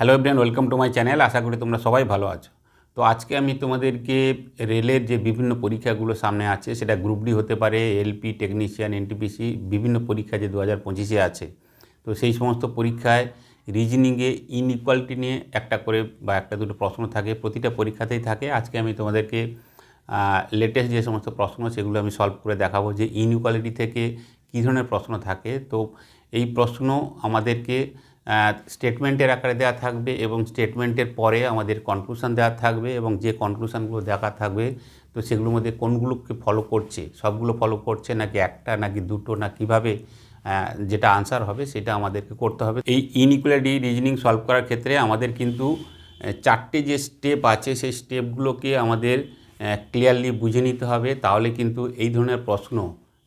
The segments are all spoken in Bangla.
Hello everyone welcome to my channel আশা করি তোমরা সবাই ভালো আছো। তো আজকে আমি তোমাদেরকে রেলের যে বিভিন্ন পরীক্ষাগুলো সামনে আছে, সেটা গ্রুপ ডি হতে পারে এলপি টেকনিশিয়ান এনটিপিসি বিভিন্ন পরীক্ষা যে দু হাজার পঁচিশে আছে। তো সেই সমস্ত পরীক্ষায় রিজনিংয়ে ইনইকুয়ালিটি নিয়ে একটা করে বা একটা দুটো প্রশ্ন থাকে, প্রতিটা পরীক্ষাতেই থাকে। আজকে আমি তোমাদেরকে লেটেস্ট যে সমস্ত প্রশ্ন, সেগুলো আমি সলভ করে দেখাবো যে ইনইকুয়ালিটি থেকে কী ধরনের প্রশ্ন থাকে। তো এই প্রশ্ন আমাদেরকে স্টেটমেন্টের আকারে দেওয়া থাকবে এবং স্টেটমেন্টের পরে আমাদের কনক্লুশন দেওয়া থাকবে এবং যে কনক্লুশনগুলো দেখা থাকবে, তো সেগুলোর মধ্যে কোনগুলোকে ফলো করছে, সবগুলো ফলো করছে নাকি একটা, নাকি দুটো, না কীভাবে যেটা আনসার হবে সেটা আমাদেরকে করতে হবে। এই ইনইকুয়ালিটি রিজনিং সলভ করার ক্ষেত্রে আমাদের কিন্তু চারটে যে স্টেপ আছে সেই স্টেপগুলোকে আমাদের ক্লিয়ারলি বুঝে নিতে হবে। তাহলে কিন্তু এই ধরনের প্রশ্ন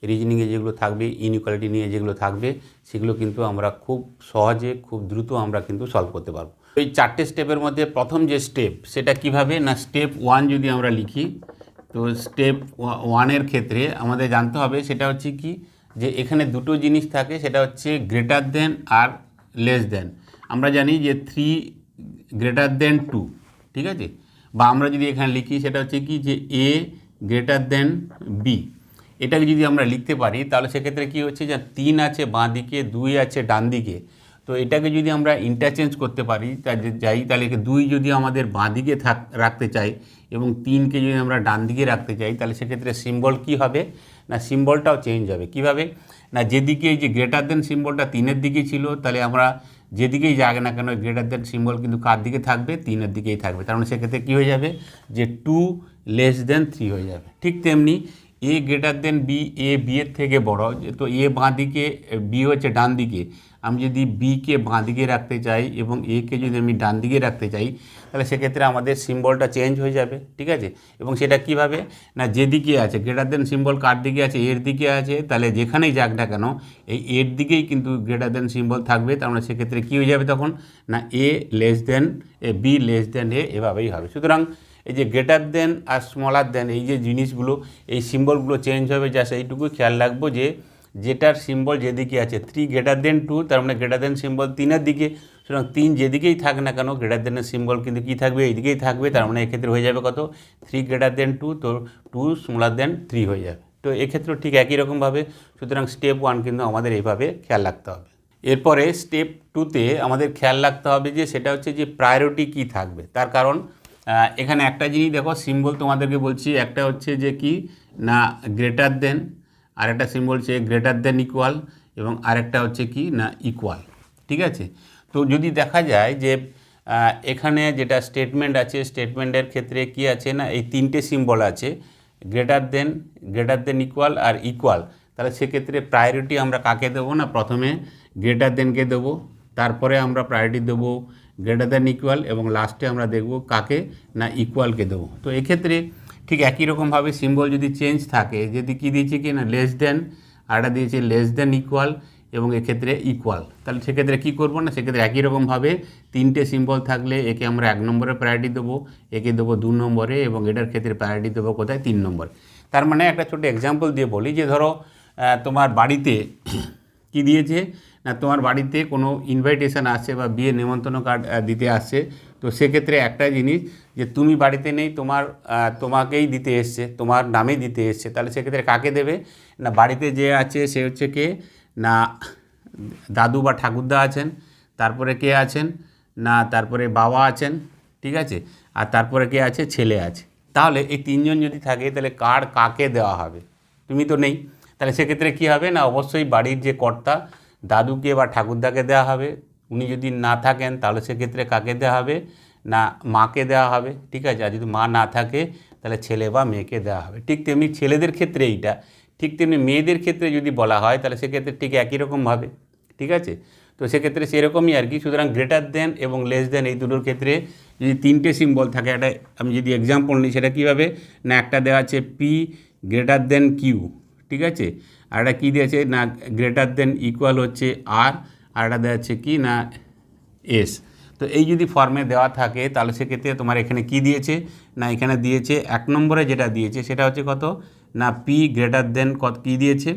রিজনিংয়ে যেগুলো থাকবে ইনইকুয়ালিটি নিয়ে যেগুলো থাকবে, সেগুলো কিন্তু আমরা খুব সহজে, খুব দ্রুত আমরা কিন্তু সলভ করতে পারব। এই চারটে স্টেপের মধ্যে প্রথম যে স্টেপ সেটা কীভাবে? না স্টেপ ওয়ান যদি আমরা লিখি, তো স্টেপ ওয়ানের ক্ষেত্রে আমাদের জানতে হবে সেটা হচ্ছে কি? যে এখানে দুটো জিনিস থাকে, সেটা হচ্ছে গ্রেটার দেন আর লেস দেন আমরা জানি যে থ্রি গ্রেটার দেন টু ঠিক আছে? বা আমরা যদি এখানে লিখি, সেটা হচ্ছে কি? যে এ গ্রেটার দেন বি এটাকে যদি আমরা লিখতে পারি, তাহলে সেক্ষেত্রে কী হচ্ছে যে তিন আছে বাঁ দিকে, দুই আছে ডান দিকে। তো এটাকে যদি আমরা ইন্টারচেঞ্জ করতে পারি যাই, তাহলে দুই যদি আমাদের বাঁ দিকে থাক, রাখতে চাই এবং তিনকে যদি আমরা ডান দিকে রাখতে চাই, তাহলে সেক্ষেত্রে সিম্বল কি হবে? না সিম্বলটাও চেঞ্জ হবে। কীভাবে? না, যেদিকে যে গ্রেটার দেন সিম্বলটা তিনের দিকে ছিল, তাহলে আমরা যেদিকেই যাক না কেন গ্রেটার দেন সিম্বল কিন্তু কার দিকে থাকবে? তিনের দিকেই থাকবে। তার মানে সেক্ষেত্রে কী হয়ে যাবে? যে টু লেস দেন থ্রি হয়ে যাবে। ঠিক তেমনি A greater than B A B এর থেকে বড়। তো এ বাঁ দিকে বি হচ্ছে ডান দিকে আমি যদি বিকে বাঁ দিকে রাখতে চাই এবং একে যদি আমি ডান দিকে রাখতে চাই, তাহলে সেক্ষেত্রে আমাদের সিম্বলটা চেঞ্জ হয়ে যাবে, ঠিক আছে? এবং সেটা কীভাবে? না, যেদিকে আছে গ্রেটার দেন সিম্বল কার দিকে আছে? এর দিকে আছে। তাহলে যেখানেই যাক না কেন, এই এর দিকেই কিন্তু গ্রেটার দেন সিম্বল থাকবে। তার মানে সেক্ষেত্রে কী হয়ে যাবে তখন? না A less than A B less than A এভাবেই হবে। সুতরাং এই যে গ্রেটার দেন আর স্মলার দেন এই যে জিনিসগুলো, এই সিম্বলগুলো চেঞ্জ হবে যা সেইটুকু খেয়াল রাখব যে যেটার সিম্বল যেদিকে আছে থ্রি গ্রেটার দেন টু তার মানে গ্রেটার দেন সিম্বল তিনের দিকে, সুতরাং তিন যেদিকেই থাক না কেন গ্রেটার দেনের সিম্বল কিন্তু কী থাকবে, এইদিকেই থাকবে, তার মানে এক্ষেত্রে হয়ে যাবে কত? থ্রি গ্রেটার দেন টু তো টু স্মলার দেন থ্রি হয়ে যাবে। তো এক্ষেত্রেও ঠিক একই রকমভাবে, সুতরাং স্টেপ ওয়ান কিন্তু আমাদের এইভাবে খেয়াল রাখতে হবে। এরপরে স্টেপ টুতে আমাদের খেয়াল রাখতে হবে যে সেটা হচ্ছে যে প্রায়োরিটি কী থাকবে, তার কারণ এখানে একটা জিনিস দেখো সিম্বল তোমাদেরকে বলছি, একটা হচ্ছে যে কি? না গ্রেটার দেন আর একটা সিম্বল হচ্ছে গ্রেটার দেন ইকুয়াল এবং আরেকটা হচ্ছে কি? না ইকুয়াল ঠিক আছে? তো যদি দেখা যায় যে এখানে যেটা স্টেটমেন্ট আছে স্টেটমেন্টের ক্ষেত্রে কি আছে না, এই তিনটে সিম্বল আছে greater than greater than equal আর ইকুয়াল তাহলে সেক্ষেত্রে প্রায়োরিটি আমরা কাকে দেবো না? প্রথমে গ্রেটার দেনকে দেবো, তারপরে আমরা প্রায়োরিটি দেবো গ্রেটার দ্যান ইকুয়াল এবং লাস্টে আমরা দেখব কাকে না ইকুয়ালকে দেবো। তো এক্ষেত্রে ঠিক একই রকমভাবে সিম্বল যদি চেঞ্জ থাকে, যদি কী দিয়েছে কি না লেস দেন আরটা দিয়েছে লেস দেন ইকুয়াল এবং এক্ষেত্রে ইকুয়াল তাহলে সেক্ষেত্রে কী করব না? সেক্ষেত্রে একই রকমভাবে তিনটে সিম্বল থাকলে একে আমরা এক নম্বরে প্রায়োরিটি দেবো, একে দেবো দু নম্বরে এবং এটার ক্ষেত্রে প্রায়োরিটি দেবো কোথায়? তিন নম্বরে। তার মানে একটা ছোটো এক্সাম্পল দিয়ে বলি যে ধরো তোমার বাড়িতে কি দিয়েছে? না তোমার বাড়িতে কোনো ইনভাইটেশন আসছে বা বিয়ে নেমন্তন্ন কার্ড দিতে আসছে তো সেক্ষেত্রে একটা জিনিস যে তুমি বাড়িতে নেই, তোমার তোমাকেই দিতে এসছে, তোমার নামেই দিতে এসছে, তাহলে সেক্ষেত্রে কাকে দেবে? না, বাড়িতে যে আছে সে হচ্ছে কে? না, দাদু বা ঠাকুরদা আছেন, তারপরে কে আছেন? না, তারপরে বাবা আছেন, ঠিক আছে? আর তারপরে কে আছে? ছেলে আছে। তাহলে এই তিনজন যদি থাকে, তাহলে কার কাকে দেওয়া হবে? তুমি তো নেই। তাহলে সেক্ষেত্রে কী হবে? না, অবশ্যই বাড়ির যে কর্তা দাদুকে বা ঠাকুরদাকে দেওয়া হবে। উনি যদি না থাকেন, তাহলে সেক্ষেত্রে কাকে দেওয়া হবে? না, মাকে দেওয়া হবে। ঠিক আছে? আর যদি মা না থাকে, তাহলে ছেলে বা মেয়েকে দেওয়া হবে। ঠিক তেমনি ছেলেদের ক্ষেত্রে এইটা। ঠিক তেমনি মেয়েদের ক্ষেত্রে যদি বলা হয়, তাহলে সেক্ষেত্রে ঠিক একই রকমভাবে ঠিক আছে? তো সেক্ষেত্রে সেরকমই আর কি। সুতরাং গ্রেটার দেন এবং লেস দেন এই দুটোর ক্ষেত্রে যদি তিনটে সিম্বল থাকে, একটা আমি যদি এক্সাম্পল নিই, সেটা কীভাবে? না, একটা দেওয়া আছে পি গ্রেটার দেন কিউ ঠিক আছে? আর একটা কী দিয়েছে না গ্রেটার দেন ইকুয়াল হচ্ছে আর আর একটা দেওয়া আছে কি? না এস তো এই যদি ফর্মে দেওয়া থাকে, তাহলে সেক্ষেত্রে তোমার এখানে কি দিয়েছে? না, এখানে দিয়েছে, এক নম্বরে যেটা দিয়েছে, সেটা হচ্ছে কত? না পি গ্রেটার দেন কত, কী দিয়েছে?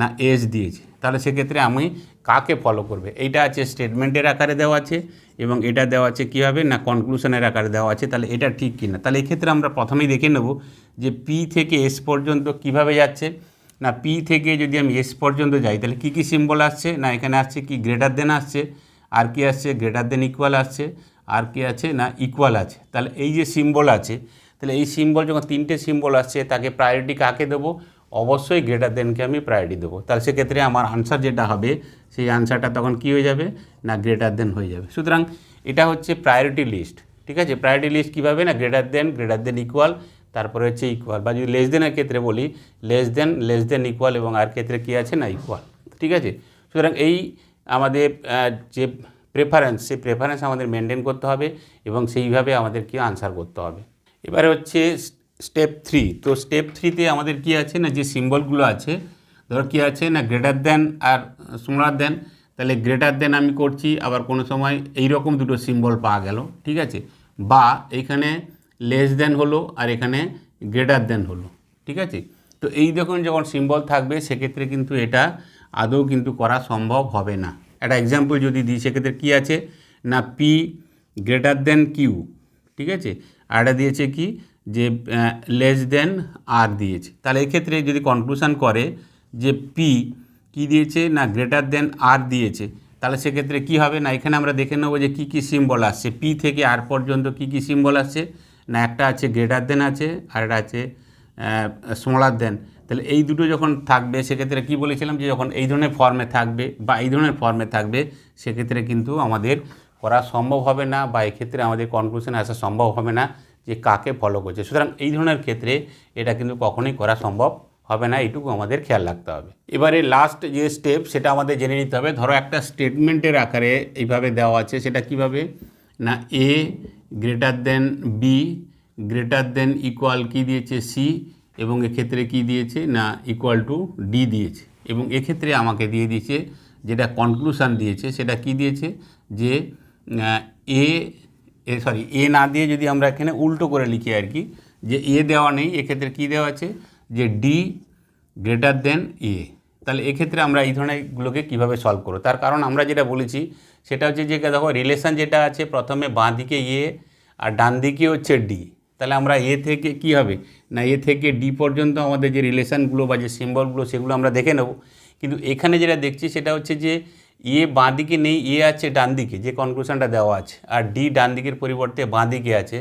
না এস দিয়েছে। তাহলে সেক্ষেত্রে আমি কাকে ফলো করবে? এইটা আছে স্টেটমেন্টের আকারে দেওয়া আছে, এবং এটা দেওয়া আছে কীভাবে? না কনক্লুশনের আকারে দেওয়া আছে, তাহলে এটা ঠিক কিনা? তাহলে এক্ষেত্রে আমরা প্রথমেই দেখে নেব যে পি থেকে এস পর্যন্ত কীভাবে যাচ্ছে। না পি থেকে যদি আমি এস পর্যন্ত যাই, তাহলে কী কী সিম্বল আসছে? না, এখানে আসছে কি গ্রেটার দেন আসছে? আর কি আসছে? গ্রেটার দেন ইকুয়াল আসছে। আর কি আছে? না ইকুয়াল আছে। তাহলে এই যে সিম্বল আছে, তাহলে এই সিম্বল যখন তিনটে সিম্বল আসছে, তাকে প্রায়োরিটি কাকে দেবো? অবশ্যই গ্রেটার দেনকে আমি প্রায়োরিটি দেবো। তাহলে সেক্ষেত্রে আমার আনসার যেটা হবে, সেই আনসারটা তখন কী হয়ে যাবে? না গ্রেটার দেন হয়ে যাবে। সুতরাং এটা হচ্ছে প্রায়োরিটি লিস্ট ঠিক আছে? প্রায়োরিটি লিস্ট কীভাবে? না greater than greater than equal তারপরে হচ্ছে ইকুয়াল বা যদি লেস দেনের ক্ষেত্রে বলি less than less than equal এবং আর ক্ষেত্রে কী আছে না ইকুয়াল ঠিক আছে? সুতরাং এই আমাদের যে প্রেফারেন্স সেই প্রেফারেন্স আমাদের মেনটেন করতে হবে এবং সেইভাবে আমাদেরকে আনসার করতে হবে। এবারে হচ্ছে স্টেপ থ্রি তো স্টেপ থ্রিতে আমাদের কি আছে না, যে সিম্বলগুলো আছে, ধরো কী আছে না গ্রেটার দেন আর স্মলার দেন তাহলে গ্রেটার দেন আমি করছি, আবার কোনো সময় এই রকম দুটো সিম্বল পাওয়া গেল, ঠিক আছে? বা এখানে লেস দেন হলো আর এখানে গ্রেটার দেন হলো, ঠিক আছে? তো এই যখন যখন সিম্বল থাকবে, সেক্ষেত্রে কিন্তু এটা আদৌ কিন্তু করা সম্ভব হবে না। একটা এক্সাম্পল যদি দিই, সেক্ষেত্রে কী আছে? না পি গ্রেটার দেন কিউ ঠিক আছে? আর দিয়েছে কি? যে লেস দেন আর দিয়েছে। তাহলে এক্ষেত্রে যদি কনক্লুশন করে যে পি কি দিয়েছে? না গ্রেটার দেন আর দিয়েছে। তাহলে সেক্ষেত্রে কি হবে? না, এখানে আমরা দেখে নেব যে কী কী সিম্বল আসছে। পি থেকে আর পর্যন্ত কী কী সিম্বল আসছে? না একটা আছে গ্রেটার দেন আছে, আর একটা আছে স্মলার দেন তাহলে এই দুটো যখন থাকবে, সেক্ষেত্রে কি বলেছিলাম যে যখন এই ধরনের ফর্মে থাকবে বা এই ধরনের ফর্মে থাকবে, সেক্ষেত্রে কিন্তু আমাদের করা সম্ভব হবে না বা এক্ষেত্রে আমাদের কনক্লুশনে আসা সম্ভব হবে না যে কাকে ফলো করছে। সুতরাং এই ধরনের ক্ষেত্রে এটা কিন্তু কখনোই করা সম্ভব হবে না, এইটুকু আমাদের খেয়াল রাখতে হবে। এবারে লাস্ট যে স্টেপ সেটা আমাদের জেনে নিতে হবে। ধরো একটা স্টেটমেন্টের আকারে এইভাবে দেওয়া আছে, সেটা কীভাবে? না A greater than B greater than equal কী দিয়েছে সি এবং এক্ষেত্রে কি দিয়েছে? না ইকুয়াল টু ডি দিয়েছে। এবং এক্ষেত্রে আমাকে দিয়ে দিয়েছে, যেটা কনক্লুশন দিয়েছে, সেটা কি দিয়েছে? যে এ সরি এ না দিয়ে যদি আমরা এখানে উল্টো করে লিখি আর কি, যে এ দেওয়া নেই, এক্ষেত্রে কি দেওয়া আছে? যে ডি গ্রেটার দেন এ তাহলে এক্ষেত্রে আমরা এই ধরনেরগুলোকে কীভাবে সলভ করব? তার কারণ আমরা যেটা বলেছি সেটা হচ্ছে যে দেখো রিলেশন যেটা আছে, প্রথমে বাঁ দিকে এ আর ডান দিকে হচ্ছে ডি। তাহলে আমরা এ থেকে কি হবে? না, এ থেকে ডি পর্যন্ত আমাদের যে রিলেশনগুলো বা যে সিম্বলগুলো সেগুলো আমরা দেখে নেব। কিন্তু এখানে যেটা দেখছি সেটা হচ্ছে যে এ বাঁ দিকে নেই, এ আছে ডান দিকে, যে কনক্লুশনটা দেওয়া আছে। আর ডি ডান দিকের পরিবর্তে বাঁ দিকে আছে।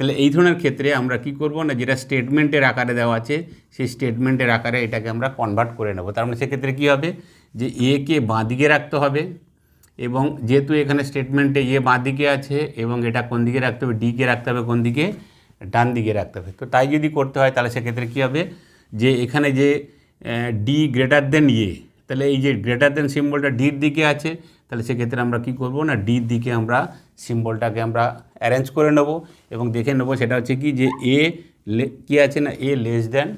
তাহলে এই ধরনের ক্ষেত্রে আমরা কি করব না, যেটা স্টেটমেন্টের আকারে দেওয়া আছে, সেই স্টেটমেন্টের আকারে এটাকে আমরা কনভার্ট করে নেব। তার মানে সেক্ষেত্রে কী হবে? যে একে বাঁ দিকে রাখতে হবে এবং যেহেতু এখানে স্টেটমেন্টে এ বাঁ দিকে আছে এবং এটা কোন দিকে রাখতে হবে? ডিকে রাখতে হবে কোন দিকে? ডান দিকে রাখতে হবে। তো তাই যদি করতে হয়, তাহলে সেক্ষেত্রে কী হবে? যে এখানে যে ডি গ্রেটার দেন ইয়ে তাহলে এই যে গ্রেটার দেন সিম্বলটা ডির দিকে আছে, তাহলে সেক্ষেত্রে আমরা কি করব না? ডির দিকে আমরা সিম্বলটাকে আমরা অ্যারেঞ্জ করে নেব এবং দেখে নেব সেটা হচ্ছে কি যে এ কী আছে না? এ লেস দেন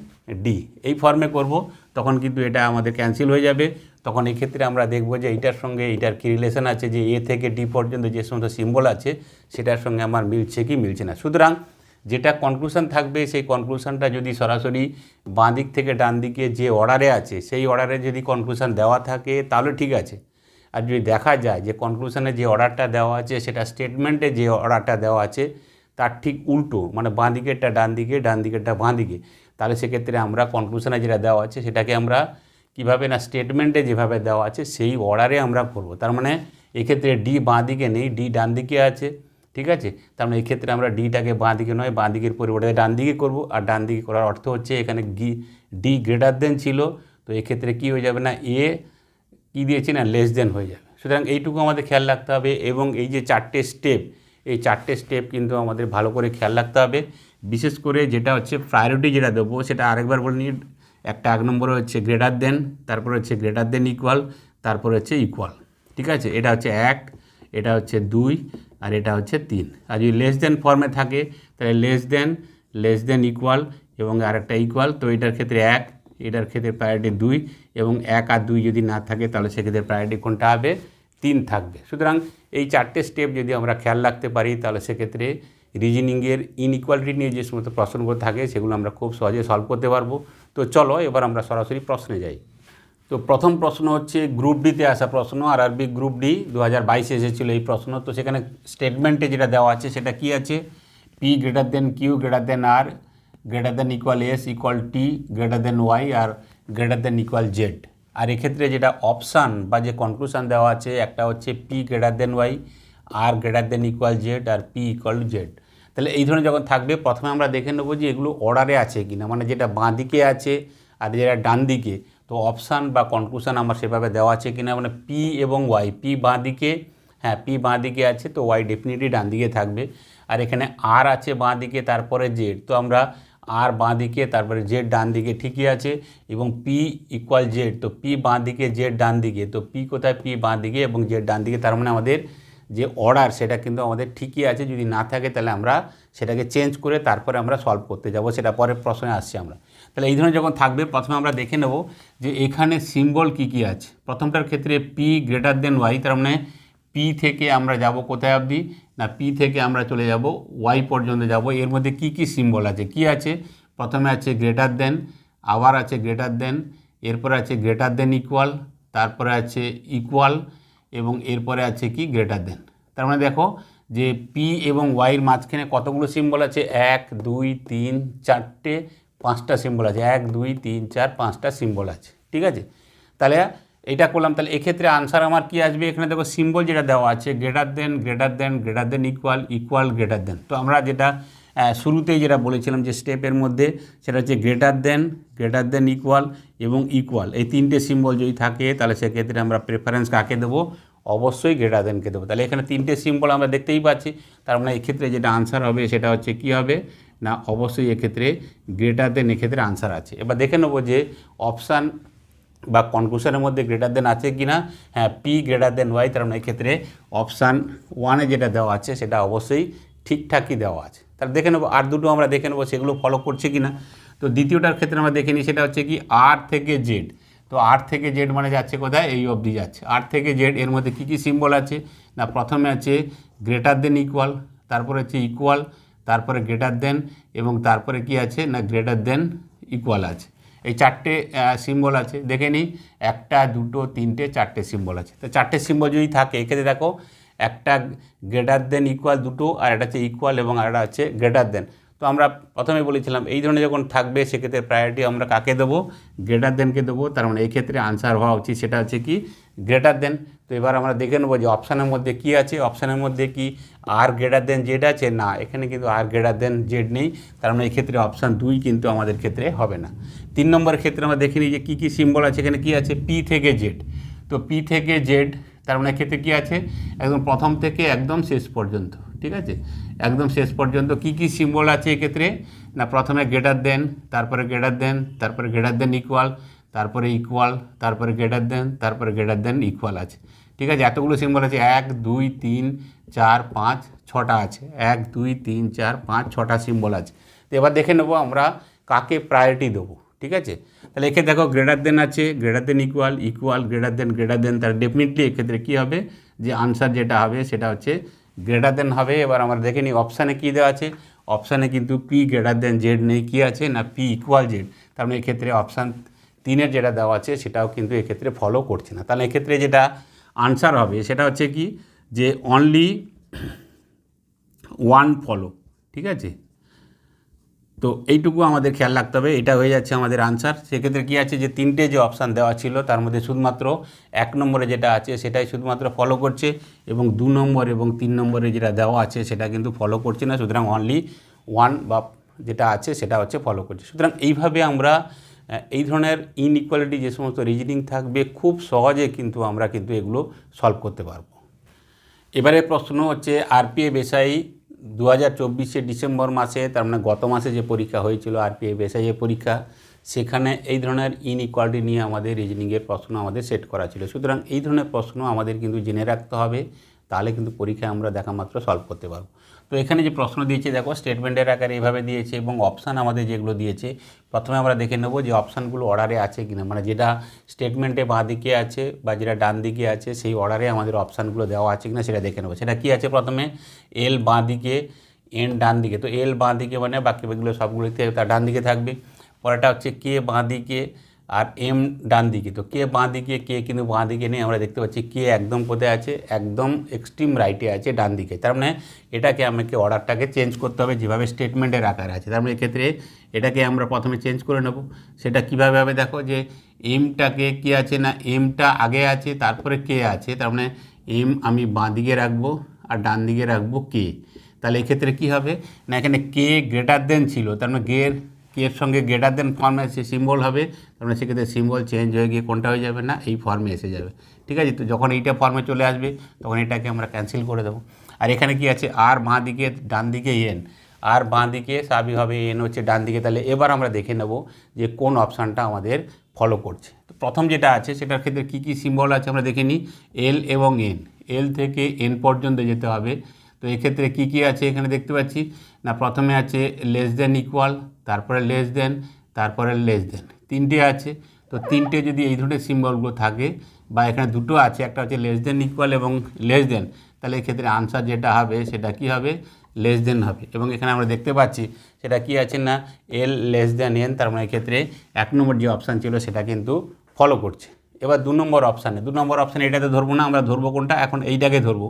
ডি এই ফর্মে করব, তখন কিন্তু এটা আমাদের ক্যান্সেল হয়ে যাবে। তখন এই ক্ষেত্রে আমরা দেখব যে এইটার সঙ্গে এইটার কী রিলেশন আছে, যে এ থেকে ডি পর্যন্ত যে সমস্ত সিম্বল আছে, সেটার সঙ্গে আমার মিলছে কি মিলছে না। সুতরাং যেটা কনক্লুশন থাকবে, সেই কনক্লুশনটা যদি সরাসরি বাঁ দিক থেকে ডান দিকে যে অর্ডারে আছে, সেই অর্ডারে যদি কনক্লুশন দেওয়া থাকে, তাহলে ঠিক আছে। আর যদি দেখা যায় যে কনক্লুশনে যে অর্ডারটা দেওয়া আছে, সেটা স্টেটমেন্টে যে অর্ডারটা দেওয়া আছে, তার ঠিক উল্টো মানে বাঁ দিকেরটা ডান দিকে, ডান দিকেরটা বাঁ দিকে, তাহলে সেক্ষেত্রে আমরা কনক্লুশনে যেটা দেওয়া আছে, সেটাকে আমরা কীভাবে না স্টেটমেন্টে যেভাবে দেওয়া আছে, সেই অর্ডারে আমরা করব। তার মানে এক্ষেত্রে ডি বাঁ দিকে নেই ডি ডান দিকে আছে, ঠিক আছে? তার মানে এক্ষেত্রে আমরা ডিটাকে বাঁ দিকে নয়, বাঁ দিকের পরিবর্তে ডান দিকে করব। আর ডান দিকে করার অর্থ হচ্ছে এখানে গি ডি গ্রেটার দেন ছিল, তো এক্ষেত্রে কী হয়ে যাবে না এ কী দিয়েছে না লেস দেন হয়ে যাবে। সুতরাং এইটুকু আমাদের খেয়াল রাখতে হবে এবং এই যে চারটে স্টেপ এই চারটে স্টেপ কিন্তু আমাদের ভালো করে খেয়াল রাখতে হবে। বিশেষ করে যেটা হচ্ছে প্রায়োরিটি যেটা দেবো, সেটা আরেকবার বলে নিই। একটা এক নম্বরে হচ্ছে গ্রেটার দেন তারপরে হচ্ছে গ্রেটার দেন ইকুয়াল তারপরে হচ্ছে ইকুয়াল ঠিক আছে? এটা হচ্ছে এক, এটা হচ্ছে দুই, আর এটা হচ্ছে তিন। আর যদি লেস দেন ফর্মে থাকে, তাহলে less than less than equal এবং আরেকটা ইকুয়াল তো এটার ক্ষেত্রে এক, এটার ক্ষেত্রে প্রায়োরিটি দুই এবং এক আর দুই যদি না থাকে, তাহলে সেক্ষেত্রে প্রায়োরিটি কোনটা হবে? তিন থাকবে। সুতরাং এই চারটে স্টেপ যদি আমরা খেয়াল রাখতে পারি, তাহলে সেক্ষেত্রে রিজনিংয়ের ইনইকুয়ালিটি নিয়ে যে সমস্ত প্রশ্নগুলো থাকে, সেগুলো আমরা খুব সহজে সলভ করতে পারব। তো চলো, এবার আমরা সরাসরি প্রশ্নে যাই। তো প্রথম প্রশ্ন হচ্ছে গ্রুপ ডিতে আসা প্রশ্ন আর আরবি গ্রুপ ডি দু হাজার বাইশে এসেছিল এই প্রশ্ন। তো সেখানে স্টেটমেন্টে যেটা দেওয়া আছে, সেটা কি আছে? P greater than Q greater than R greater than equal S equal T greater than Y আর গ্রেটার দেন ইকুয়াল জেড আর এক্ষেত্রে যেটা অপশান বা যে কনক্লুশন দেওয়া আছে, একটা হচ্ছে পি গ্রেটার দেন ওয়াই আর গ্রেটার দেন ইকুয়াল জেড আর পি ইকুয়াল জেড তাহলে এই ধরনের যখন থাকবে, প্রথমে আমরা দেখে নেব যে এগুলো অর্ডারে আছে কি না মানে যেটা বাঁ দিকে আছে আর যেটা ডান দিকে তো অপশান বা কনক্লুশন আমার সেভাবে দেওয়া আছে কি না মানে পি এবং ওয়াই পি বাঁ দিকে হ্যাঁ পি বাঁ দিকে আছে, তো ওয়াই ডেফিনেটলি ডান দিকে থাকবে। আর এখানে আর আছে বাঁ দিকে তারপরে জেড তো আমরা আর বাঁ দিকে তারপরে জেড ডান দিকে ঠিকই আছে এবং পি ইকুয়াল জেড তো পি বাঁ দিকে জেড ডান দিকে তো পি কোথায়? পি বাঁ দিকে এবং জেড ডান দিকে তার মানে আমাদের যে অর্ডার সেটা কিন্তু আমাদের ঠিকই আছে, যদি না থাকে তাহলে আমরা সেটাকে চেঞ্জ করে তারপরে আমরা সলভ করতে যাব, সেটা পরের প্রশ্নে আসছি আমরা। তাহলে এই ধরনের যখন থাকবে, প্রথমে আমরা দেখে নেব যে এখানে সিম্বল কি কি আছে। প্রথমটার ক্ষেত্রে পি গ্রেটার দেন ওয়াই তার মানে পি থেকে আমরা যাব কোথায় অবধি? না পি থেকে আমরা চলে যাব ওয়াই পর্যন্ত যাব। এর মধ্যে কি কি সিম্বল আছে? কি আছে? প্রথমে আছে গ্রেটার দেন আবার আছে গ্রেটার দেন এরপরে আছে গ্রেটার দেন ইকুয়াল তারপরে আছে ইকুয়াল এবং এরপরে আছে কি? গ্রেটার দেন তার মানে দেখো যে পি এবং ওয়াইয়ের মাঝখানে কতগুলো সিম্বল আছে? এক, দুই, তিন, চারটে, পাঁচটা সিম্বল আছে। এক, দুই, তিন, চার, পাঁচটা সিম্বল আছে। ঠিক আছে? তাহলে এটা করলাম। তাহলে এক্ষেত্রে আনসার আমার কি আসবে? এখানে দেখো সিম্বল যেটা দেওয়া আছে greater than greater than greater than equal equal greater than তো আমরা যেটা শুরুতেই যেটা বলেছিলাম যে স্টেপের মধ্যে সেটা হচ্ছে greater than greater than equal এবং ইকুয়াল এই তিনটে সিম্বল যদি থাকে, তাহলে সেক্ষেত্রে আমরা প্রেফারেন্স কাকে দেবো? অবশ্যই গ্রেটার দেনকে দেবো। তাহলে এখানে তিনটে সিম্বল আমরা দেখতেই পাচ্ছি। তার মানে এক্ষেত্রে যেটা আনসার হবে সেটা হচ্ছে কি হবে? না, অবশ্যই এক্ষেত্রে গ্রেটার দেন এক্ষেত্রে আনসার আছে। এবার দেখে নেব যে অপশান বা কনক্লুশনের মধ্যে গ্রেটার দেন আছে কি না হ্যাঁ পি গ্রেটার দেন ওয়াই তার মানে এক্ষেত্রে অপশান ওয়ানে যেটা দেওয়া আছে, সেটা অবশ্যই ঠিকঠাকই দেওয়া আছে। তাহলে দেখে নেব, আর দুটো আমরা দেখে নেব সেগুলো ফলো করছে কি না তো দ্বিতীয়টার ক্ষেত্রে আমরা দেখে নিই, সেটা হচ্ছে কি আর থেকে জেড তো আর থেকে জেড মানে যাচ্ছে কোথায়? এই অবধি যাচ্ছে। আর থেকে জেড এর মধ্যে কী কী সিম্বল আছে? না, প্রথমে আছে গ্রেটার দেন ইকুয়াল তারপরে হচ্ছে ইকুয়াল তারপরে গ্রেটার দেন এবং তারপরে কি আছে? না গ্রেটার দেন ইকুয়াল আছে। এই চারটে সিম্বল আছে। দেখে নিই, একটা, দুটো, তিনটে, চারটে সিম্বল আছে। তো চারটে সিম্বল যদি থাকে, এক্ষেত্রে দেখো একটা গ্রেটার দেন ইকুয়াল দুটো, আর একটা হচ্ছে ইকুয়াল এবং আর হচ্ছে গ্রেটার দেন তো আমরা প্রথমে বলেছিলাম, এই ধরনের যখন থাকবে, সেক্ষেত্রে প্রায়োরিটি আমরা কাকে দেবো? গ্রেটার দেনকে দেবো। তার মানে এই ক্ষেত্রে আনসার হওয়া উচিত, সেটা হচ্ছে কি? গ্রেটার দেন তো এবার আমরা দেখে নেব যে অপশানের মধ্যে কি আছে। অপশানের মধ্যে কি? আর গ্রেটার দেন জেড আছে? না, এখানে কিন্তু আর গ্রেটার দেন জেড নেই। তার মানে এক্ষেত্রে অপশান দুই কিন্তু আমাদের ক্ষেত্রে হবে না। তিন নম্বরের ক্ষেত্রে আমরা দেখে নিই যে কী কী সিম্বল আছে। এখানে কি আছে? পি থেকে জেড তো পি থেকে জেড তার মানে ক্ষেত্রে কী আছে? একদম প্রথম থেকে একদম শেষ পর্যন্ত, ঠিক আছে? একদম শেষ পর্যন্ত কি কি সিম্বল আছে এক্ষেত্রে? না, প্রথমে গ্রেটার দেন তারপরে গ্রেটার দেন তারপরে গ্রেটার দেন ইকুয়াল তারপরে ইকুয়াল তারপরে গ্রেটার দেন তারপরে গ্রেটার দেন ইকুয়াল আছে। ঠিক আছে? এতগুলো সিম্বল আছে। এক, দুই, তিন, চার, পাঁচ, ছটা আছে। এক, দুই, তিন, চার, পাঁচ, ছটা সিম্বল আছে। তো এবার দেখে নেব আমরা কাকে প্রায়োরিটি দেবো, ঠিক আছে? তাহলে এক্ষেত্রে দেখো গ্রেটার দেন আছে greater than equal equal greater than greater than তার ডেফিনেটলি এক্ষেত্রে কী হবে? যে আনসার যেটা হবে সেটা হচ্ছে গ্রেটার দেন হবে। এবার আমরা দেখে নিই অপশানে কী দেওয়া আছে। অপশানে কিন্তু পি গ্রেটার দেন জেড নেই। কী আছে? না পি ইকুয়াল জেড তার মানে এক্ষেত্রে অপশান তিনের যেটা দেওয়া আছে সেটাও কিন্তু এক্ষেত্রে ফলো করছে না। তাহলে এক্ষেত্রে যেটা আনসার হবে সেটা হচ্ছে কি? যে অনলি ওয়ান ফলো ঠিক আছে? তো এইটুকু আমাদের খেয়াল রাখতে হবে, এটা হয়ে যাচ্ছে আমাদের আনসার সেক্ষেত্রে কী আছে যে তিনটে যে অপশান দেওয়া ছিল, তার মধ্যে শুধুমাত্র এক নম্বরে যেটা আছে সেটাই শুধুমাত্র ফলো করছে এবং দু নম্বর এবং তিন নম্বরে যেটা দেওয়া আছে সেটা কিন্তু ফলো করছে না, সুতরাং অনলি ওয়ান বা যেটা আছে সেটা হচ্ছে ফলো করছে। সুতরাং এইভাবে আমরা এই ধরনের ইনইকুয়ালিটি যে সমস্ত রিজনিং থাকবে, খুব সহজে কিন্তু আমরা কিন্তু এগুলো সলভ করতে পারব। এবারে প্রশ্ন হচ্ছে আরপিএ বেসাই দু হাজার চব্বিশে ডিসেম্বর মাসে, তার মানে গত মাসে যে পরীক্ষা হয়েছিল আরপিএ এসআইএ পরীক্ষা, সেখানে এই ধরনের ইনইকোয়ালিটি নিয়ে আমাদের রিজনিংয়ের প্রশ্ন আমাদের সেট করা ছিল। সুতরাং এই ধরনের প্রশ্ন আমাদের কিন্তু জেনে রাখতে হবে। তাহলে কিন্তু পরীক্ষায় আমরা দেখা মাত্র সলভ করতে পারব। তো এখানে যে প্রশ্ন দিয়েছে, দেখো স্টেটমেন্টের আকারে এইভাবে দিয়েছে এবং অপশান আমাদের যেগুলো দিয়েছে, প্রথমে আমরা দেখে নেব যে অপশানগুলো অর্ডারে আছে কি না মানে যেটা স্টেটমেন্টে বাঁ দিকে আছে বা যেটা ডান দিকে আছে, সেই অর্ডারে আমাদের অপশানগুলো দেওয়া আছে কি না সেটা দেখে নেব। সেটা কি আছে প্রথমে? এল বাঁ দিকে এন ডান দিকে। তো এল বাঁ দিকে মানে বাকি বাকিগুলো সবগুলোতে তার ডান দিকে থাকবে। পরেরটা হচ্ছে কে বাঁ দিকে আর এম ডান দিকে। তো কে বাঁ দিকে, কে কিন্তু বাঁ দিকে নেই, আমরা দেখতে পাচ্ছি কে একদম কোথায় আছে, একদম এক্সট্রিম রাইটে আছে ডান দিকে। তার মানে এটাকে আমাকে অর্ডারটাকে চেঞ্জ করতে হবে যেভাবে স্টেটমেন্টের আকার আছে। তার মানে এক্ষেত্রে এটাকে আমরা প্রথমে চেঞ্জ করে নেব। সেটা কীভাবে হবে দেখো যে এমটাকে কী আছে না এমটা আগে আছে, তারপরে কে আছে, তার মানে এম আমি বাঁ দিকে রাখব আর ডান দিকে রাখব কে। তাহলে এক্ষেত্রে কী হবে? না, এখানে কে গ্রেটার দেন ছিল, তার মানে গের এর সঙ্গে গ্রেটার দেন ফর্মে সে সিম্বল হবে, তার মানে সেক্ষেত্রে সিম্বল চেঞ্জ হয়ে গিয়ে কোনটা হয়ে যাবে না, এই ফর্মে এসে যাবে। ঠিক আছে? তো যখন এইটা ফর্মে চলে আসবে, তখন এটাকে আমরা ক্যান্সেল করে দেবো। আর এখানে কি আছে? আর বাঁ দিকে, ডান দিকে এন আর বাঁ দিকে স্বাভাবিকভাবে এন হচ্ছে ডান দিকে। তাহলে এবার আমরা দেখে নেব যে কোন অপশানটা আমাদের ফলো করছে। তো প্রথম যেটা আছে, সেটার ক্ষেত্রে কী কী সিম্বল আছে আমরা দেখে নিই। এল এবং এন এল থেকে এন পর্যন্ত যেতে হবে। তো এক্ষেত্রে কী কী আছে এখানে দেখতে পাচ্ছি? না, প্রথমে আছে লেস দেন ইকুয়াল তারপরে লেস দেন তারপরে লেস দেন তিনটে আছে, তো তিনটে যদি এই ধরনের সিম্বলগুলো থাকে, বা এখানে দুটো আছে, একটা হচ্ছে লেস দেন ইকুয়াল এবং লেস দেন তাহলে এক্ষেত্রে আনসার যেটা হবে, সেটা কি হবে? লেস দেন হবে। এবং এখানে আমরা দেখতে পাচ্ছি, সেটা কি আছে না? এল লেস দেন এন তার মানে এক্ষেত্রে এক নম্বর যে অপশান ছিল, সেটা কিন্তু ফলো করছে। এবার দু নম্বর অপশানে দু নম্বর অপশানে এটাতে ধরবো না, আমরা ধরবো কোনটা? এখন এইটাকে ধরবো।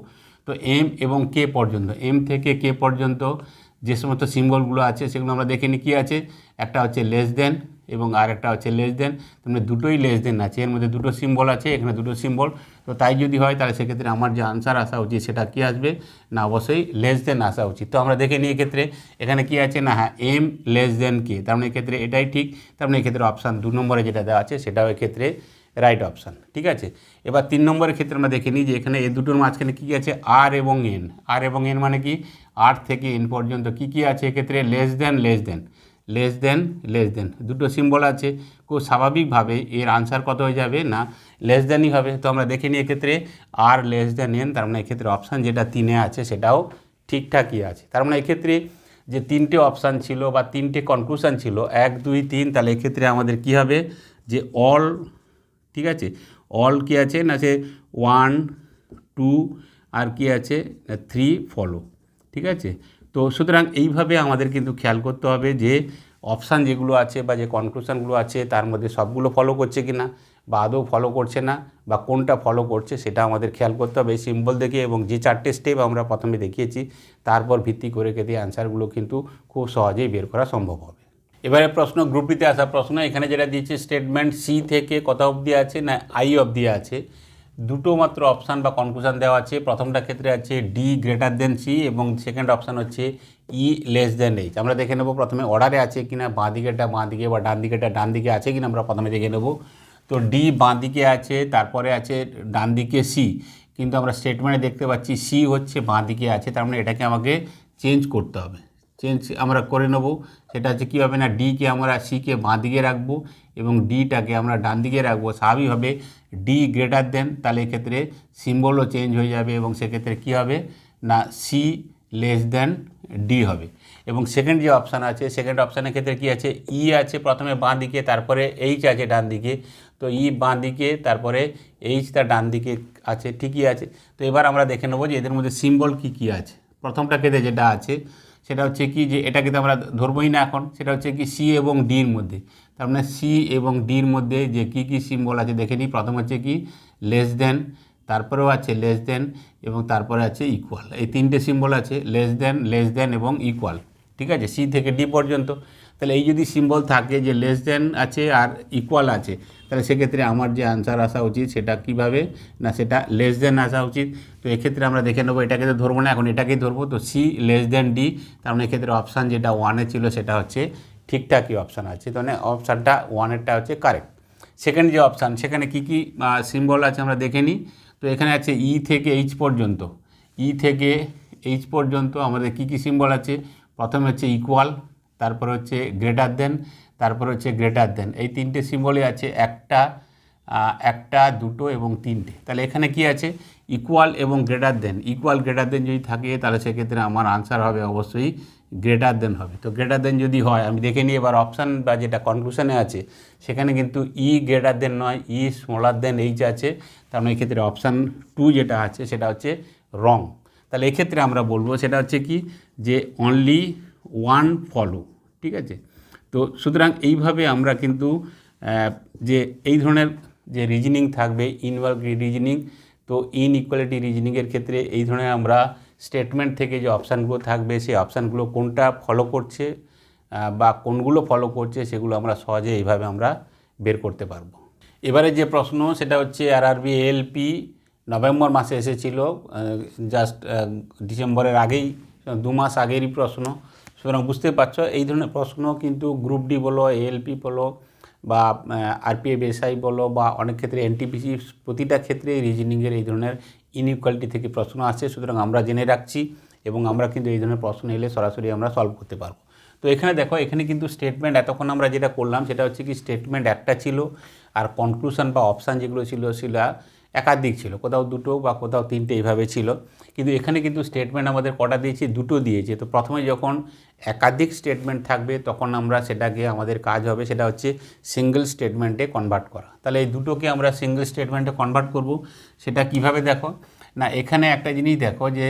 তো এম এবং কে পর্যন্ত এম থেকে কে পর্যন্ত যে সমস্ত সিম্বলগুলো আছে, সেগুলো আমরা দেখে নিই, কী আছে? একটা হচ্ছে লেস দেন এবং আর একটা হচ্ছে লেস দেন মানে দুটোই লেস দেন আছে, এর মধ্যে দুটো সিম্বল আছে, এখানে দুটো সিম্বল তো তাই যদি হয়, তাহলে সেক্ষেত্রে আমার যে আনসার আসা উচিত, সেটা কী আসবে? না, অবশ্যই লেস দেন আসা উচিত। তো আমরা দেখে নিই এক্ষেত্রে, এখানে কী আছে? না হ্যাঁ এম লেস দেন কে তার মানে এক্ষেত্রে এটাই ঠিক। তার মানে এক্ষেত্রে অপশান দু নম্বরে যেটা দেওয়া আছে, সেটাও এক্ষেত্রে রাইট অপশান ঠিক আছে? এবার তিন নম্বরের ক্ষেত্রে আমরা দেখে নিই যে এখানে এই দুটোর মাঝখানে কী আছে? আর এবং এন আর এবং এন মানে কি? আর থেকে এন পর্যন্ত কী কী আছে এক্ষেত্রে? Less than less than less than less than দুটো সিম্বল আছে। খুব স্বাভাবিকভাবে এর আনসার কত হয়ে যাবে? না লেস দেনই হবে। তো আমরা দেখে নিই এক্ষেত্রে আর লেস দেন এন তার মানে এক্ষেত্রে অপশান যেটা তিনে আছে সেটাও ঠিকঠাকই আছে। তার মানে এক্ষেত্রে যে তিনটে অপশান ছিল বা তিনটে কনক্লুশন ছিল, এক, দুই, তিন, তাহলে এক্ষেত্রে আমাদের কি হবে? যে অল ঠিক আছে? অল কি আছে? না সে ওয়ান টু আর কি আছে? না থ্রি ফলো ঠিক আছে? তো সুতরাং এইভাবে আমাদের কিন্তু খেয়াল করতে হবে যে অপশান যেগুলো আছে বা যে কনক্লুশনগুলো আছে, তার মধ্যে সবগুলো ফলো করছে কি না বা আদৌ ফলো করছে না বা কোনটা ফলো করছে সেটা আমাদের খেয়াল করতে হবে। সিম্বল দেখে এবং যে চারটে স্টেপ আমরা প্রথমে দেখিয়েছি, তারপর ভিত্তি করে কেটে অ্যান্সারগুলো কিন্তু খুব সহজেই বের করা সম্ভব হবে। এবারে প্রশ্ন গ্রুপটিতে আসা প্রশ্ন, এখানে যেটা দিয়েছে স্টেটমেন্ট সি থেকে কত অবধি আছে, না আই অবধি আছে? দুটো মাত্র অপশান বা কনক্লুশন দেওয়া আছে। প্রথমটা ক্ষেত্রে আছে ডি গ্রেটার দেন সি এবং সেকেন্ড অপশান হচ্ছে ই লেস দেন এইচ আমরা দেখে নেব প্রথমে অর্ডারে আছে কিনা, বাঁ দিকেটা বাঁ দিকে বা ডান দিকেটা ডান দিকে আছে কিনা আমরা প্রথমে দেখে নেব। তো ডি বাঁ দিকে আছে, তারপরে আছে ডান দিকে সি কিন্তু আমরা স্টেটমেন্টে দেখতে পাচ্ছি সি হচ্ছে বাঁ দিকে আছে, তার মানে এটাকে আমাকে চেঞ্জ করতে হবে। চেঞ্জ আমরা করে নেব। সেটা হচ্ছে কী হবে না ডিকে আমরা সিকে বাঁ দিকে রাখব এবং ডিটাকে আমরা ডান দিকে রাখব। স্বাভাবিকভাবে ডি গ্রেটার দেন তাহলে এক্ষেত্রে সিম্বলও চেঞ্জ হয়ে যাবে এবং সেক্ষেত্রে কী হবে? না সি লেস দেন ডি হবে। এবং সেকেন্ড যে অপশান আছে সেকেন্ড অপশানের ক্ষেত্রে কী আছে? ই আছে প্রথমে বাঁ দিকে, তারপরে এইচ আছে ডান দিকে। তো ই বাঁ দিকে, তারপরে এইচ তার ডান দিকে আছে, ঠিকই আছে। তো এবার আমরা দেখে নেব যে এদের মধ্যে সিম্বল কী কী আছে? প্রথমটা ক্ষেত্রে যেটা আছে, সেটা হচ্ছে কি যে এটাকে তো আমরা ধরবই না এখন, সেটা হচ্ছে কি সি এবং ডির মধ্যে। তার মানে সি এবং ডির মধ্যে যে কী কী সিম্বল আছে দেখে নিই। প্রথম হচ্ছে কি লেস দেন তারপরেও আছে লেস দেন এবং তারপরে আছে ইকুয়াল এই তিনটে সিম্বল আছে লেস দেন লেস দেন এবং ইকুয়াল ঠিক আছে? সি থেকে ডি পর্যন্ত। তাহলে এই যদি সিম্বল থাকে যে লেস দেন আছে আর ইকুয়াল আছে, তাহলে সেক্ষেত্রে আমার যে আনসার আসা উচিত সেটা কীভাবে? না, সেটা লেস দেন আসা উচিত। তো এক্ষেত্রে আমরা দেখে নেব, এটাকে তো ধরবো না, এখন এটাকেই ধরবো। তো সি লেস দেন ডি তার মানে এক্ষেত্রে অপশান যেটা ওয়ানে ছিল সেটা হচ্ছে ঠিকঠাকই অপশান আছে। তো মানে অপশানটা ওয়ানেরটা হচ্ছে কারেক্ট সেকেন্ড যে অপশান সেখানে কী কী সিম্বল আছে আমরা দেখে নিই। তো এখানে আছে ই থেকে এইচ পর্যন্ত। ই থেকে এইচ পর্যন্ত আমাদের কী কী সিম্বল আছে? প্রথমে হচ্ছে ইকুয়াল তারপর হচ্ছে গ্রেটার দেন তারপর হচ্ছে গ্রেটার দেন এই তিনটে সিম্বলই আছে, একটা একটা, দুটো এবং তিনটে। তাহলে এখানে কি আছে? ইকুয়াল এবং greater than equal greater than যদি থাকে, তাহলে সেক্ষেত্রে আমার আনসার হবে অবশ্যই গ্রেটার দেন হবে। তো গ্রেটার দেন যদি হয়, আমি দেখে নিই এবার অপশান বা যেটা কনক্লুশনে আছে, সেখানে কিন্তু ই গ্রেটার দেন নয় ই স্মলার দেন এইচ আছে। তার মানে এক্ষেত্রে অপশান টু যেটা আছে, সেটা হচ্ছে রং তাহলে এক্ষেত্রে আমরা বলব, সেটা হচ্ছে কি? যে অনলি ওয়ান ফলো ঠিক আছে? তো সুতরাং এইভাবে আমরা কিন্তু যে এই ধরনের যে রিজনিং থাকবে ইনভলভ রিজনিং তো ইন ইকুয়ালিটি রিজনিংয়ের ক্ষেত্রে এই ধরনের আমরা স্টেটমেন্ট থেকে যে অপশানগুলো থাকবে, সেই অপশানগুলো কোনটা ফলো করছে বা কোনগুলো ফলো করছে, সেগুলো আমরা সহজে এইভাবে আমরা বের করতে পারব। এবারে যে প্রশ্ন, সেটা হচ্ছে আরআরবি এলপি নভেম্বর মাসে এসেছিল জাস্ট ডিসেম্বরের আগেই, দু মাস আগেরই প্রশ্ন। সুতরাং বুঝতে পারছ, এই ধরনের প্রশ্ন কিন্তু গ্রুপ ডি বলো এএলপি বলো বা আরপিএফ এসআই বলো বা অনেক ক্ষেত্রে এনটিপিসি প্রতিটা ক্ষেত্রে রিজনিংয়ের এই ধরনের ইনইকুয়ালিটি থেকে প্রশ্ন আসছে সুতরাং আমরা জেনে রাখছি এবং আমরা কিন্তু এই ধরনের প্রশ্ন এলে সরাসরি আমরা সলভ করতে পারব। তো এখানে দেখো, এখানে কিন্তু স্টেটমেন্ট এতক্ষণ আমরা যেটা করলাম সেটা হচ্ছে কি স্টেটমেন্ট একটা ছিল, আর কনক্লুশন বা অপশান যেগুলো ছিল ছিল একাধিক ছিল, কোথাও দুটো বা কোথাও তিনটে এইভাবে ছিল। কিন্তু এখানে কিন্তু স্টেটমেন্ট আমাদের কটা দিয়েছে, দুটো দিয়েছে। তো প্রথমে যখন একাধিক স্টেটমেন্ট থাকবে, তখন আমরা সেটাকে আমাদের কাজ হবে, সেটা হচ্ছে সিঙ্গেল স্টেটমেন্টে কনভার্ট করা। তাহলে এই দুটোকে আমরা সিঙ্গেল স্টেটমেন্টে কনভার্ট করব, সেটা কীভাবে দেখো? না, এখানে একটা জিনিস দেখো যে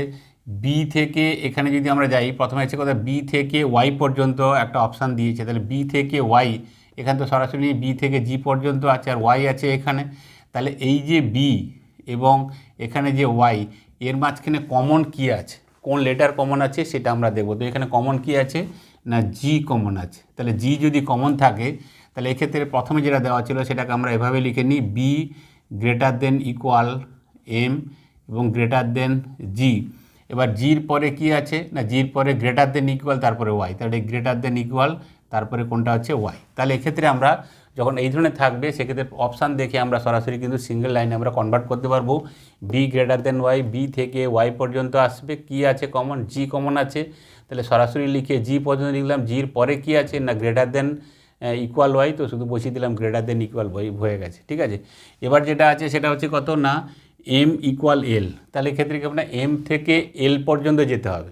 বি থেকে, এখানে যদি আমরা যাই, প্রথমে হচ্ছে কথা বি থেকে ওয়াই পর্যন্ত একটা অপশান দিয়েছে। তাহলে বি থেকে ওয়াই এখানে তো সরাসরি বি থেকে জি পর্যন্ত আছে, আর ওয়াই আছে এখানে। তাহলে এই যে বি এবং এখানে যে ওয়াই এর মাঝখানে কমন কি আছে? কোন লেটার কমন আছে সেটা আমরা দেখব। তো এখানে কমন কি আছে? না জি কমন আছে। তাহলে জি যদি কমন থাকে, তাহলে এক্ষেত্রে প্রথমে যেটা দেওয়া ছিল সেটাকে আমরা এভাবে লিখে নিই। B greater than equal M এবং গ্রেটার দেন জি এবার জির পরে কি আছে? না জির পরে গ্রেটার দেন ইকুয়াল তারপরে ওয়াই তাহলে গ্রেটার দেন ইকুয়াল তারপরে কোনটা হচ্ছে ওয়াই তাহলে এক্ষেত্রে আমরা যখন এই ধরনের থাকবে, সেক্ষেত্রে অপশান দেখে আমরা সরাসরি কিন্তু সিঙ্গেল লাইনে আমরা কনভার্ট করতে পারব। B greater than Y B থেকে ওয়াই পর্যন্ত আসবে। কি আছে কমন জি কমন আছে। তাহলে সরাসরি লিখে জি পর্যন্ত লিখলাম। জির পরে কি আছে? না গ্রেটার দেন ইকুয়াল ওয়াই তো শুধু বসিয়ে দিলাম গ্রেটার দেন ইকুয়াল ওয়াই হয়ে গেছে। ঠিক আছে? এবার যেটা আছে, সেটা হচ্ছে কত? না এম ইকুয়াল এল তাহলে এক্ষেত্রে কি আপনার এম থেকে এল পর্যন্ত যেতে হবে।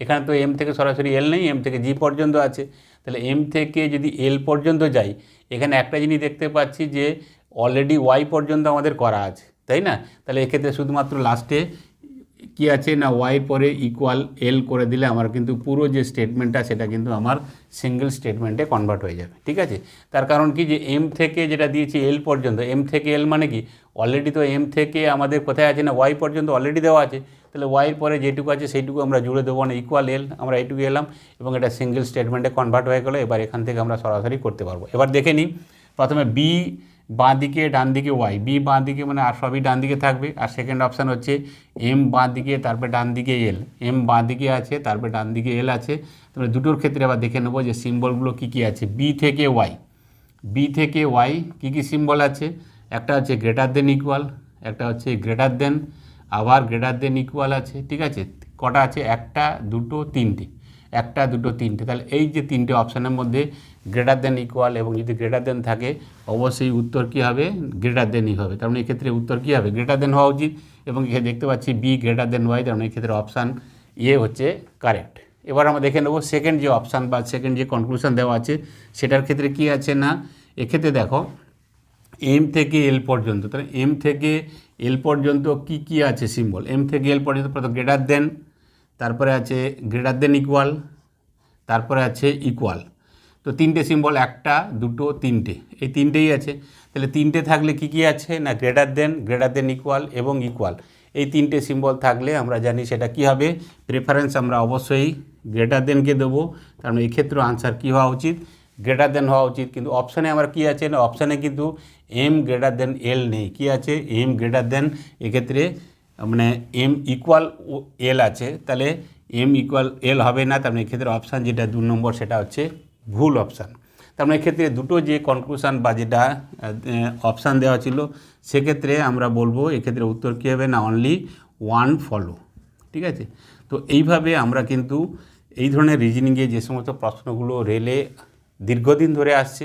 এখানে তো এম থেকে সরাসরি এল নেই এম থেকে জি পর্যন্ত আছে। তাহলে এম থেকে যদি এল পর্যন্ত যাই এখানে একটা জিনিস দেখতে পাচ্ছি যে অলরেডি ওয়াই পর্যন্ত আমাদের করা আছে, তাই না? তাহলে এক্ষেত্রে শুধুমাত্র লাস্টে কি আছে না ওয়াই পরে ইকুয়াল এল করে দিলে আমার কিন্তু পুরো যে স্টেটমেন্টটা সেটা কিন্তু আমার সিঙ্গেল স্টেটমেন্টে কনভার্ট হয়ে যাবে, ঠিক আছে? তার কারণ কি যে এম থেকে যেটা দিয়েছি এল পর্যন্ত এম থেকে এল মানে কি? অলরেডি তো এম থেকে আমাদের কোথায় আছে না ওয়াই পর্যন্ত অলরেডি দেওয়া আছে, তাহলে ওয়াইয়ের পরে যেটুকু আছে সেইটুকু আমরা জুড়ে দেবো না ইকুয়াল এল আমরা এইটুকু এলাম, এবং এটা সিঙ্গেল স্টেটমেন্টে কনভার্ট হয়ে গেলো, এবার এখান থেকে আমরা সরাসরি করতে পারব। এবার দেখে নিই, প্রথমে বি বাঁ দিকে ডান দিকে ওয়াই বি বাঁ দিকে মানে আর সবই ডান দিকে থাকবে। আর সেকেন্ড অপশান হচ্ছে এম বাঁ দিকে তারপরে ডান দিকে এল এম বাঁ দিকে আছে, তারপরে ডান দিকে এল আছে। তারপরে দুটোর ক্ষেত্রে আবার দেখে নেব যে সিম্বলগুলো কী কী আছে। বি থেকে ওয়াই বি থেকে ওয়াই কী কী সিম্বল আছে? একটা হচ্ছে গ্রেটার দেন ইকুয়াল একটা হচ্ছে গ্রেটার দেন আবার গ্রেটার দেন ইকুয়াল আছে। ঠিক আছে? কটা আছে? একটা, দুটো, তিনটে। একটা, দুটো, তিনটে। তাহলে এই যে তিনটে অপশানের মধ্যে গ্রেটার দেন ইকুয়াল এবং যদি গ্রেটার দেন থাকে, অবশ্যই উত্তর কী হবে? গ্রেটার দেনই হবে। তার মানে এক্ষেত্রে উত্তর কী হবে? গ্রেটার দেন হওয়া উচিত। এবং এখানে দেখতে পাচ্ছি বি গ্রেটার দেন ওয়াই তার মানে এক্ষেত্রে অপশান ইয়ে হচ্ছে কারেক্ট এবার আমরা দেখে নেব সেকেন্ড যে অপশান বা সেকেন্ড যে কনক্লুশন দেওয়া আছে, সেটার ক্ষেত্রে কী আছে না? এক্ষেত্রে দেখো এম থেকে এল পর্যন্ত, তাহলে এম থেকে এল পর্যন্ত কি কি আছে সিম্বল এম থেকে এল পর্যন্ত প্রথম গ্রেটার দেন তারপরে আছে গ্রেটার দেন ইকুয়াল তারপরে আছে ইকুয়াল তো তিনটে সিম্বল একটা, দুটো, তিনটে। এই তিনটেই আছে। তাহলে তিনটে থাকলে কি কি আছে? না greater than greater than equal এবং ইকুয়াল এই তিনটে সিম্বল থাকলে আমরা জানি সেটা কি হবে? প্রেফারেন্স আমরা অবশ্যই গ্রেটার দেনকে দেবো। কারণ মানে এক্ষেত্রেও আনসার কী হওয়া উচিত? গ্রেটার দেন হওয়া উচিত। কিন্তু অপশানে আমার কি আছে? না অপশানে কিন্তু এম গ্রেটার দেন এল নেই। কি আছে? এম গ্রেটার দেন এক্ষেত্রে মানে এম ইকুয়াল এল আছে। তাহলে এম ইকুয়াল এল হবে না। তার মানে এক্ষেত্রে অপশান যেটা দু নম্বর সেটা হচ্ছে ভুল অপশান তার মানে এক্ষেত্রে দুটো যে কনক্লুশন বা যেটা অপশান দেওয়া ছিল, সেক্ষেত্রে আমরা বলব এক্ষেত্রে উত্তর কী হবে না অনলি ওয়ান ফলো ঠিক আছে? তো এইভাবে আমরা কিন্তু এই ধরনের রিজনিংয়ে যে সমস্ত প্রশ্নগুলো রেলে দীর্ঘদিন ধরে আসছে,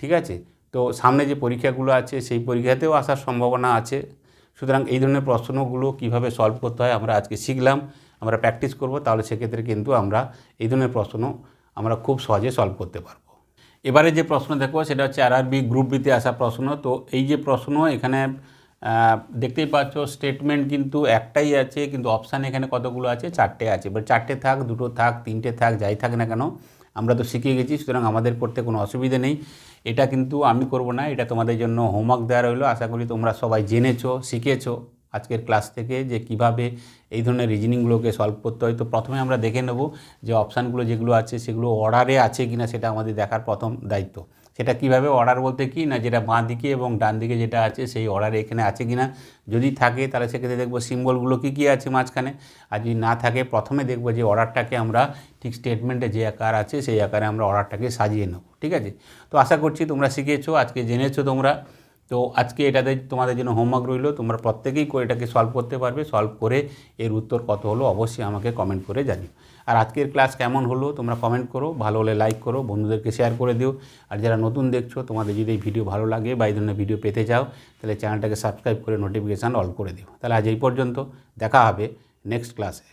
ঠিক আছে? তো সামনে যে পরীক্ষাগুলো আছে, সেই পরীক্ষাতেও আসার সম্ভাবনা আছে। সুতরাং এই ধরনের প্রশ্নগুলো কীভাবে সলভ করতে হয়, আমরা আজকে শিখলাম, আমরা প্র্যাকটিস করব, তাহলে সেক্ষেত্রে কিন্তু আমরা এই ধরনের প্রশ্ন আমরা খুব সহজে সলভ করতে পারব। এবারে যে প্রশ্ন দেখব সেটা হচ্ছে আরআরবি গ্রুপ বিতে আসা প্রশ্ন। তো এই যে প্রশ্ন, এখানে দেখতেই পাচ্ছ স্টেটমেন্ট কিন্তু একটাই আছে, কিন্তু অপশান এখানে কতগুলো আছে? চারটে আছে। এবার চারটে থাক, দুটো থাক, তিনটে থাক, যাই থাক না কেন, আমরা তো শিখে গেছি, সুতরাং আমাদের করতে কোনো অসুবিধে নেই। এটা কিন্তু আমি করব না, এটা তোমাদের জন্য হোমওয়ার্ক দেওয়া রইল। আশা করি তোমরা সবাই জেনেছো, শিখেছো। আজকের ক্লাস থেকে যে কীভাবে এই ধরনের রিজনিংগুলোকে সলভ করতে হয়। তো প্রথমে আমরা দেখে নেব যে অপশানগুলো যেগুলো আছে, সেগুলো অর্ডারে আছে কি না সেটা আমাদের দেখার প্রথম দায়িত্ব। সেটা কীভাবে অর্ডার বলতে কি? না যেটা বাঁ দিকে এবং ডান দিকে যেটা আছে সেই অর্ডারে এখানে আছে কি না যদি থাকে তাহলে সেক্ষেত্রে দেখব সিম্বলগুলো কী কী আছে মাঝখানে। আর যদি না থাকে, প্রথমে দেখব যে অর্ডারটাকে আমরা ঠিক স্টেটমেন্টে যে আকার আছে সেই আকারে আমরা অর্ডারটাকে সাজিয়ে নেব। ঠিক আছে? তো আশা করছি তোমরা শিখেছো, আজকে জেনেছো তোমরা। তো আজকে এটাতে তোমাদের জন্য হোমওয়ার্ক রইল। তোমরা প্রত্যেকেই এটাকে সলভ করতে পারবে। সলভ করে এর উত্তর কত হলো অবশ্যই আমাকে কমেন্ট করে জানিও। আর আজকের ক্লাস কেমন হলো তোমরা কমেন্ট করো। ভালো হলে লাইক করো, বন্ধুদেরকে শেয়ার করে দিও। আর যারা নতুন দেখছ, তোমাদের যদি এই ভিডিও ভালো লাগে বা এই ধরনের ভিডিও পেতে চাও, তাহলে চ্যানেলটাকে সাবস্ক্রাইব করে নোটিফিকেশান অল করে দিও। তাহলে আজ এই পর্যন্ত দেখা হবে নেক্সট ক্লাসে